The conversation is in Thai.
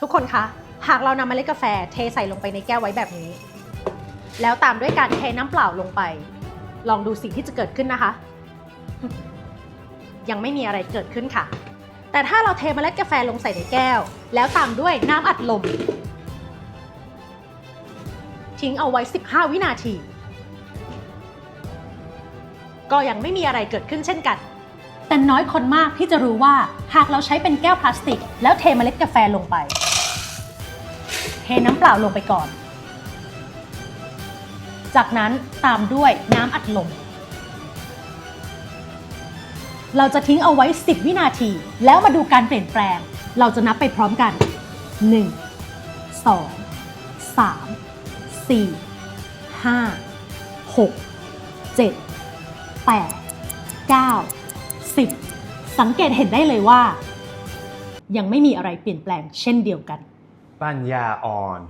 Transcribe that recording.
ทุกคนคะ หากเรานำเมล็ดกาแฟเทใส่ลงไปในแก้วไว้แบบนี้ แล้วตามด้วยการเทน้ำเปล่าลงไป ลองดูสิ่งที่จะเกิดขึ้นนะคะ ยังไม่มีอะไรเกิดขึ้นค่ะ แต่ถ้าเราเทเมล็ดกาแฟลงใส่ในแก้ว แล้วตามด้วยน้ำอัดลม ทิ้งเอาไว้ 15 วินาที ก็ยังไม่มีอะไรเกิดขึ้นเช่นกันแต่น้อยคนมากที่จะรู้ว่าหากเราใช้เป็นแก้วพลาสติก แล้วเทเมล็ดกาแฟลงไป ทน้ำเปล่าลงไปก่อน จากนั้นตามด้วยน้ำอัดลม เราจะทิ้งเอาไว้ 10 วินาที แล้วมาดูการเปลี่ยนแปลง เราจะนับไปพร้อมกัน 1 2 3 4 5 6 7 8 9 10 สังเกตเห็นได้เลยว่า ยังไม่มีอะไรเปลี่ยนแปลงเช่นเดียวกัน ปัญญาอ่อน